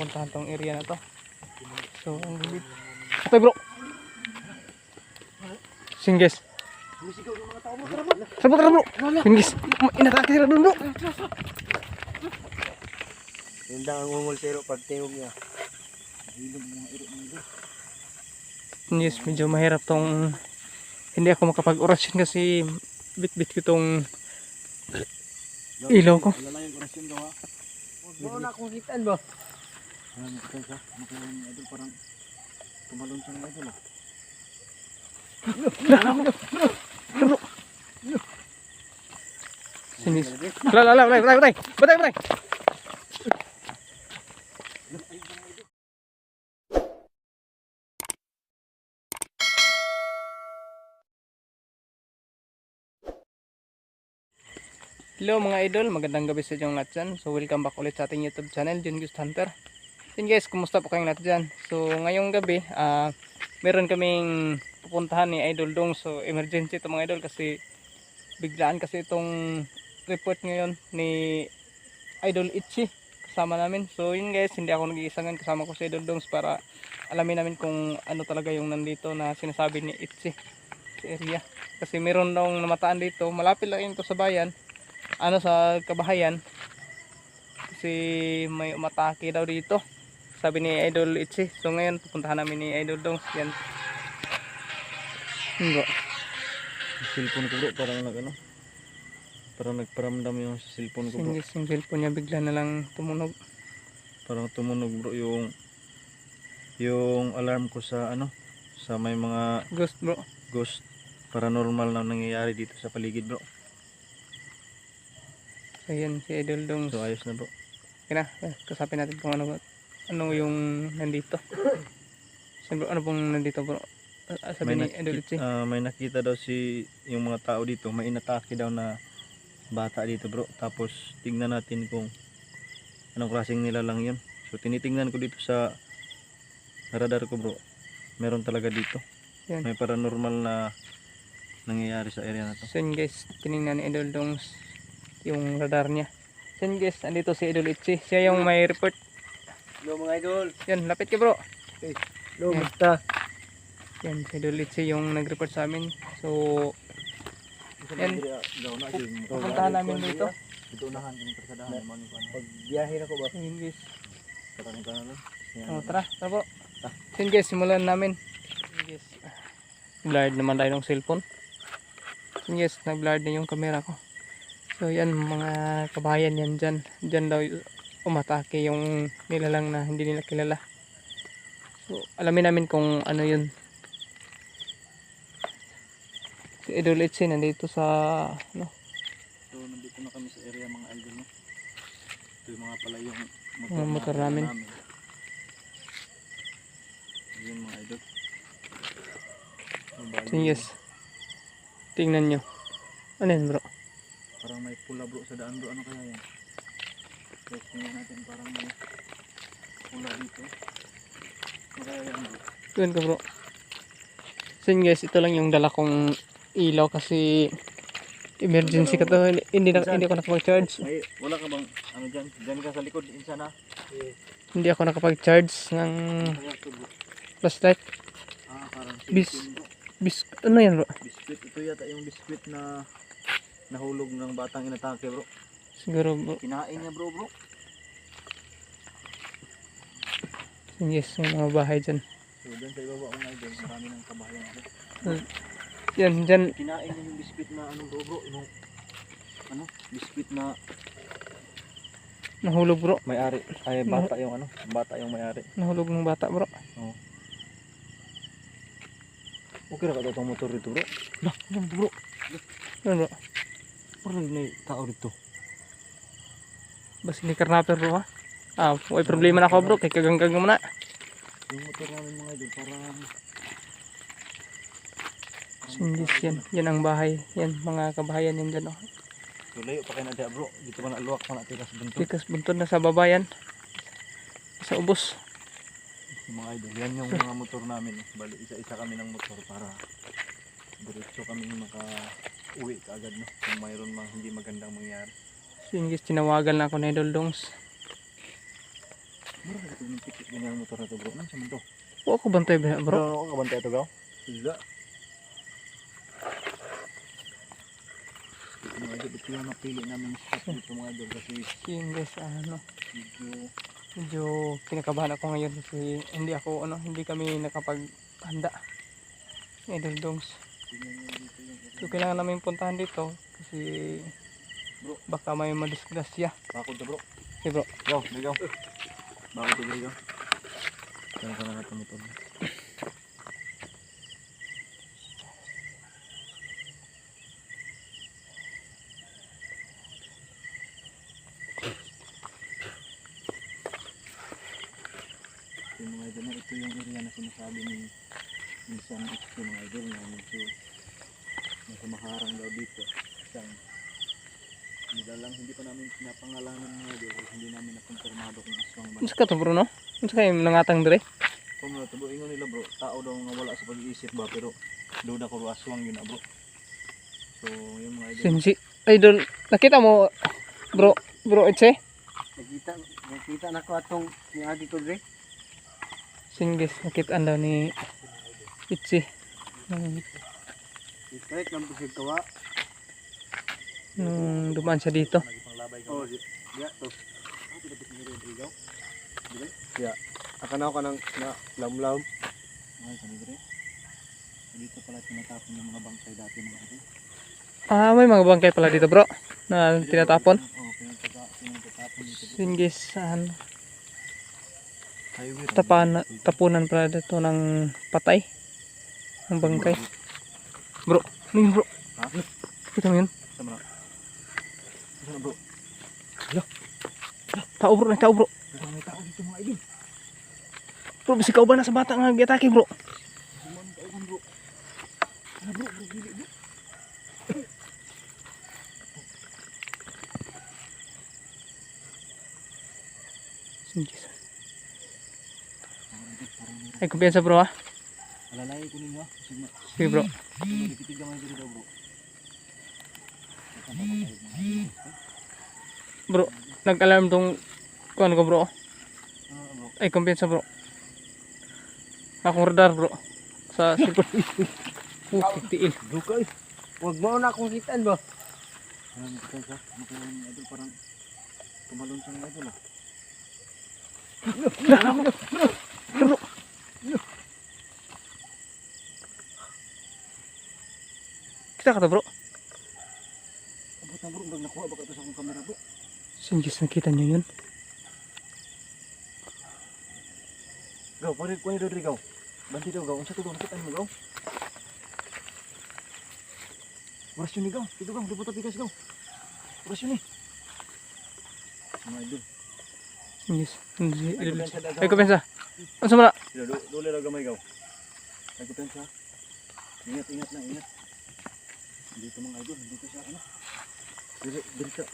mapuntahan tong area na to. So, ang gilid. Okay bro. Singgis. Tara bro, tara bro. Singgis. Inatake sila dun bro. Hindi ang umultero pag tingog niya. Hilog mga iro mga iro. Singgis, medyo mahirap tong hindi ako makapag-orasyon kasi bit-bit ko tong ilaw ko. Wala lang yung orasyon daw ha. Huwag mo na akong hitaan ba? Alam mo kita sa makalang ng idol parang tumalon sa ng idol ah. Wala, wala, wala, wala, wala. Batay, batay. Hello mga idol, magandang gabi sa inyong lahat. So welcome back ulit sa ating YouTube channel, John Ghost Hunter. Yun guys, kumusta po kayong lahat dyan? So ngayong gabi, ah meron kaming pupuntahan ni Idol Dong. So emergency ito mga idol kasi biglaan kasi itong report ngayon ni Idol Itchy kasama namin. So yun guys, hindi ako nag-iisa ngayon kasama ko si Idol Dongs para alamin namin kung ano talaga yung nandito na sinasabi ni Itchy sa area. Kasi meron daw namataan dito, malapit lang yun to sa bayan ano sa kabahayan kasi may umatake daw dito sabi ni Idol Itchy so ngayon pupuntahan namin ni Idol Dongs yan Hindi. Cellphone ko bro parang nag ano. Parang nagparamdam yung cellphone ko bro. Singgis yung cellphone niya bigla na lang tumunog Parang tumunog bro yung yung alarm ko sa ano sa may mga ghost bro ghost paranormal na nangyayari dito sa paligid bro. so yan si Idol Dongs So ayos na bro. Kaya na, kasapin natin kung ano, ano yung nandito. Siyempre, ano pong nandito bro? Ah, sabi ni Idol Itchy. ah, may nakita daw si yung mga tao dito, may inatake daw na bata dito bro. Tapos tingnan natin kung anong klaseng nila lang yun. So tinitingnan ko dito sa radar ko bro. Meron talaga dito. Yan. May paranormal na nangyayari sa area na to. So yun guys, tinignan ni Idol Dongs yung radar niya. So yun guys, andito si Idol Itchy. Siya yung may report. Hello mga idol. Yan, lapit ka bro. Hello, Yan. basta. Yan, si Idol Itchy yung nag-report sa amin. So, Yan. pupuntahan namin dito. Dito unahan kami persadahan. Pag biyahe na ko ba? So yun guys. Katanin ka na lang. Oh, tara, tara po. So yun guys, simulan namin. Guys. Blurred naman tayo ng cellphone. Guys, nag-blurred na yung camera ko. So yan mga kabayan yan dyan. Dyan daw umatake yung nilalang na hindi nila kilala. So alamin namin kung ano yun. Si Idol Itzy nandito sa ano, So, nandito na kami sa area mga idol no. Ito yung mga pala yung Mga motor namin. Ayun mga idol. So yes. Tingnan nyo. Ano yan bro? Parang may pula bro sa daan bro. Ano kaya yan? Tapos tingnan natin parang may pula dito. Kaya yan bro? Yun ka bro. So yun guys, ito lang yung dala kong ilaw kasi emergency ka to. Hindi, na, hindi ako nakapag-charge. Wala ka bang ano dyan? Dyan ka sa likod. Insa na. Eh, Hindi ako nakapag-charge ng flashlight. Ah, parang Bis-. Bis, ano yan bro? Biskuit. Ito yata yung biskuit na nahulog ng batang inatake bro. Siguro bro. Kinain niya bro bro. Yes, yung mga bahay dyan. So dyan sa ibaba mga idol, marami ng kabahayan bro. Yan, dyan. Kinain niya yung biskuit na ano bro bro. Yung ano, biskuit na Nahulog bro. may-ari. Ay bata yung ano, bata yung may-ari. Nahulog ng bata bro. Okay ra ka itong motor dito bro. Yan bro. Yan bro. Parang may tao dito. Basta ni karnaper bro ha. Ah, may problema na ako bro. Kay kaganggang mo na. Yung motor namin mga idol So yes, yan. Yan ang bahay. Yan, mga kabahayan yan dyan. Oh. So layo pa kayo na bro. Dito pa na luwak pa natin sa buntot. Tikas buntod na sa babayan. Sa ubos. Yung mga idol, yan yung mga motor namin. Bali, isa-isa kami ng motor para diretso kami maka uwi kaagad no. Kung mayroon mang hindi magandang mangyari. So yun guys, tinawagan na ako na Idol Dongs. Mura ka itong tikit din ang motor na to bro. Ano sa to? O ako bantay ba bro? Bro, ako kabantay ito gaw? Sila. Ito yung napili namin spot dito mga idol kasi Yun guys, ano, medyo medyo kinakabahan ako ngayon kasi hindi ako, ano, hindi kami nakapaghanda. Idol Dongs. So kailangan namin puntahan dito kasi Bro. baka may madisgrasya. Bakod to bro. Okay bro. Go, go. Bakod to go. Saan ka na natin? Ito mga idol na ito yung area na sinasabi ni minsan ito mga idol na medyo nasa maharang daw dito. Isang Nilalang hindi pa namin pinapangalanan mga idol kasi hindi namin nakumpirmado kung aswang ba. Unsa ka to bro no? Unsa kayo nangatang dire? Kung mga tubo ingon nila bro, tao daw nga wala sa pag-iisip ba pero duda ko aswang yun na bro. So yung mga idol. Sinsi. Idol, nakita mo bro, bro Itse? Nakita, nakita na ko atong ni Adi ko dre. Singgis, nakita daw ni Itse. Kahit nang busig kawa. Nung dumaan siya dito. Oh. Ah, ka ng na lamlam. Ay, kami dire. Dito pala tinatapon yung mga bangkay dati mga idol. Ah, may mga bangkay pala dito bro na tinatapon. Oo, pinagtata pinagtatapon dito bro. Singgis, ano, Highway. tapan, tapunan pala dito ng patay. Ng bangkay. Bro, ano yun bro? Ha? Kita mo yun? Sama na. Na bro. Tao bro, tao bro. May tao dito mga idol. Bro, bisi ka ba na sa bata nga giatake bro? Suman tao kan bro. Ano bro, bro, dili bro. Parang meron. Ay, kumpiyansa bro ha? Alalay ko ninyo. Sige na. Sige bro. Nakikitig naman dito daw bro. Bro, nag-alarm tong kuan ko bro. Bro. Ay, kumpiyansa bro. Akong radar bro. Sa cellphone. uh, tiil. Dukay. Wag mo na akong kitaan ba? Alam mo sa makalang idol parang tumalon sa mga idol ah. Kita ka to bro. Abot na bro, bag nakuha baka ito sa akong kamera bro. Singgis, nakita nyo yun? Gaw, pwede ko ni Rodrigo. Banti daw gaw, unsa to gaw, nakita mo gaw. Oras yun ni gaw, dito gaw, dito pikas gaw. Oras yun ni. Mga idol. Hindi- Ay, gaw. Ay, kumpiyansa. Ano sa mala? Dole raw gamay gaw. Ay, kumpensa. Ingat, ingat na, ingat. Dito mga idol, dito sa ano. Dito, dito.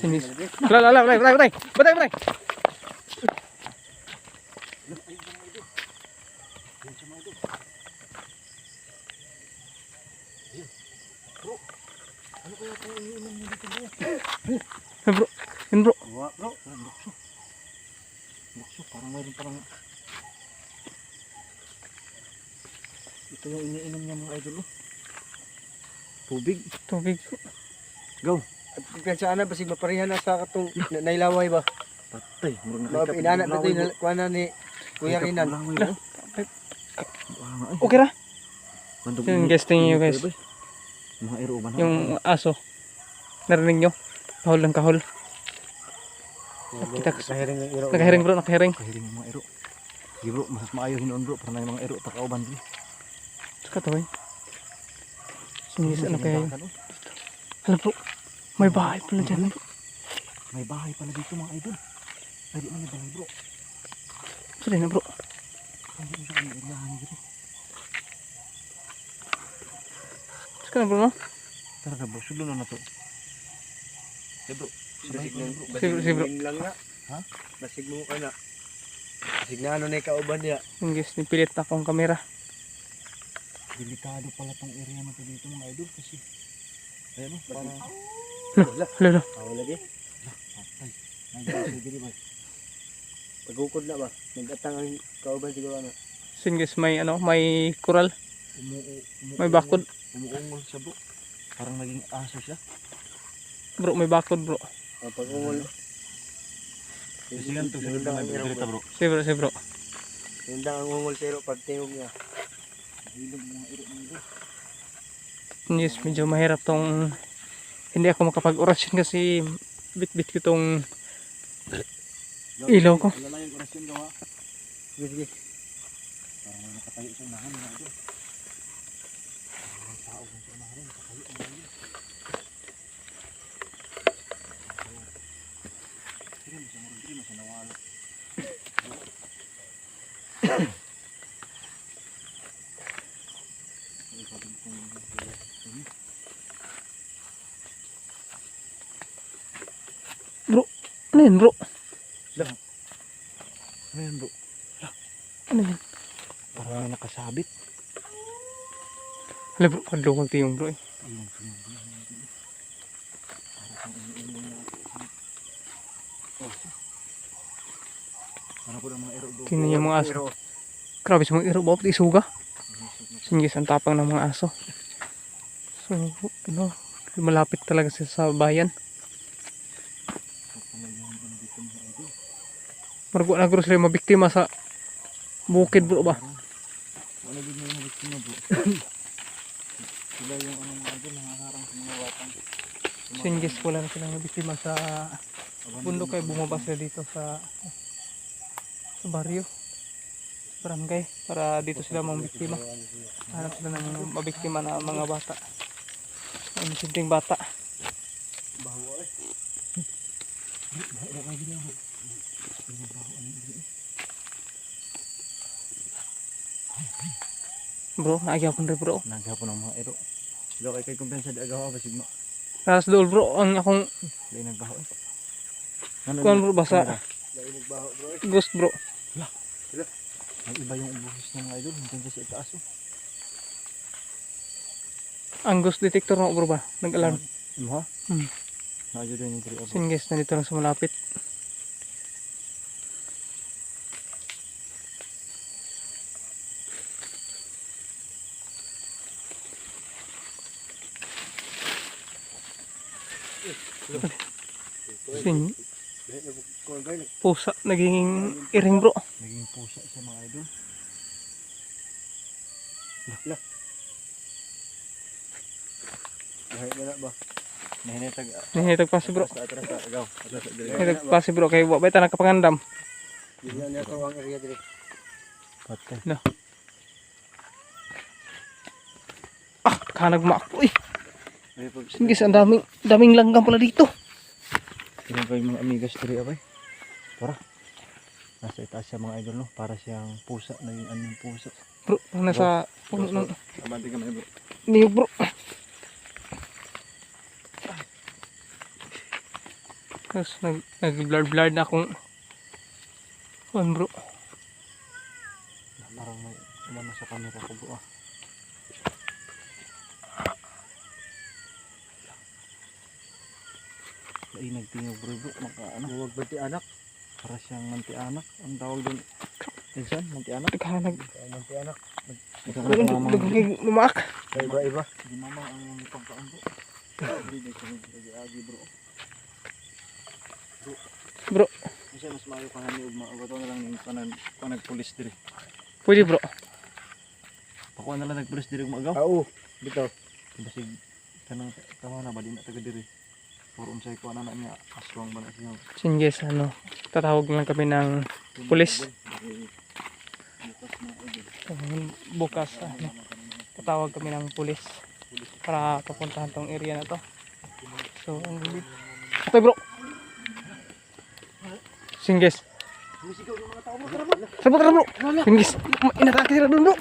Singgis. Lala, lala, batay, batay, batay, batay. Yan siya mga idol. Yan. Bro, ano kaya kung iniinom mo dito bro? Ay, bro. Yun bro. Wa bro. Parang. Lukso, parang mayroon parang... Ito yung iniinom niya mga idol. oh. Tubig. Tubig. At kumpiyansa ana basig maparihan na sa katong na- nailaway ba? Patay. Murang Mga nakita. inana na tayo na kuha na ni Kuya Rinan. Okay ra? Yun, guys, tingin nyo, guys. Mga ero ba na? Yung aso. Narinig nyo? Kahol ng kahol. Kita- Kahiring ng iro. Nakahiring bro, nakahiring. Kahiring yung mga ero. Sige bro, mas maayo hinoon bro. Para na yung mga ero takauban bro. Saka to eh. Singgis, ano kaya yun? Hala bro, may bahay pala dyan. bro. May bahay pala dito mga idol. Ay, di man yung bahay bro. Sorry na bro. Mo. Saka na bro no? Tara ka bro, sulo na na to. Eh bro, Basig na bro. Sige, sige, bro. lang na. Ha? Basig mo ka na. Basig na ano na kauban niya. Singgis, nipilit na akong kamera. Delikado pala tong area na to dito mga idol kasi Ayan o, parang Hala, hala. Ako lagi. patay. Sige ba. Pagukod na ba? Nag-atang ang kauban siguro ano. Sin guys, may ano, may Umu umu may bakod. Umuungol siya bro. Parang naging aso siya. Bro, may bakod bro. Ang pag-ungol. Kasi ganito siya Yun lang ang ganito iro, bro. Si bro, si bro. Yun lang ang ungol pero pag tingog niya. Yes, medyo mahirap tong hindi ako makapag-orasyon kasi bit-bit ko tong Ilaw ko. Wala lang yung orasyon daw ha. Sige, sige. Parang may nakatayo sa unahan mga iro. Parang may tao sa unahan nakatayo mga iro. Sige, masya mo rin masya nawala. Ay, sabi ko, hmm. ano yun bro? Ano yan bro? Ano yun? Parang may nakasabit. Hala bro, kadlungol tiyong bro eh. Na. Ano po ng mga ero bro? Niyo yung mga aso. Grabe sa mga iro, bawat isuga. Singis ang tapang ng mga aso. So, ano, malapit talaga siya sa bayan. Margo na guro sila mabiktima sa bukid bro ba? Wala din yung biktima bro. Sila yung ano mga idol, nangangarang sa mga watang. Singis wala na silang nabiktima sa bundok kaya bumaba sila dito sa sa baryo barangay para dito sila mga biktima hanap sila ng mabiktima na mga bata ang simpleng bata bro naagyaw ko rin bro Naghapo ng mga ero. Sila kay kay kumpensa di agaw ba sigma. Karas dool bro ang akong Dahil nagbaho. eh. Yun? bro basa dahil nagbaho bro. eh. ghost bro Ay, iba yung ubuhos ng mga idol. Hindi sa itaas oh. ang ghost detector mo bro ba nag alarm Imo ha? Hmm. Nadyo din yung trio bro. Singis na dito lang sa malapit ba? nag- pusa naging iring bro Naging pusa sa mga idol. Dahil na na ba? Nahinitag. Nahinitag pa si bro Atras atras sa agaw. Atras sa dili. Nahinitag pa si bro kay wa ba ita nakapangandam Bigyan niya ito ang area dito. Patay. ah kanag ma uy Ay pag Singis ang daming daming langgam pala dito Tingnan ko yung mga amigas diri abay. Tara. Nasa itaas siya mga idol no. Para siyang pusa. Naging ano yung pusa. bro ang nasa puno ng Abante ka mga bro. niyo bro Tapos nag, nag blur blur na akong Kuan bro Parang may umano sa camera ko bro ah. Ay nagtingog bro bro. Maka ano. Huwag ba ti anak? Para siyang manti anak. Ang tawag doon. Insan, manti anak. Naghanag Ang manti anak. Nagkakamamang. Naghanag lumaak Sa iba-iba. Di mama ang pagkaon siya nag-agi bro. Bro. Kasi mas maayo pa nga ni Ugma. Bato na lang kanan, kanag pulis diri. Pwede bro Pakuha na lang nagpulis diri Ugma agaw. Ah, oo. Dito. Basig kanang tama na ba di na taga diri. Puro unsay ko na na niya aswang ba na siya. Singis ano Tatawag lang kami ng Pulis. Bukas ano Tatawag kami ng pulis Para papuntahan tong area na to. So ang bilis Okay bro. Singis Sabot ka bro Singis Inatake sila dun bro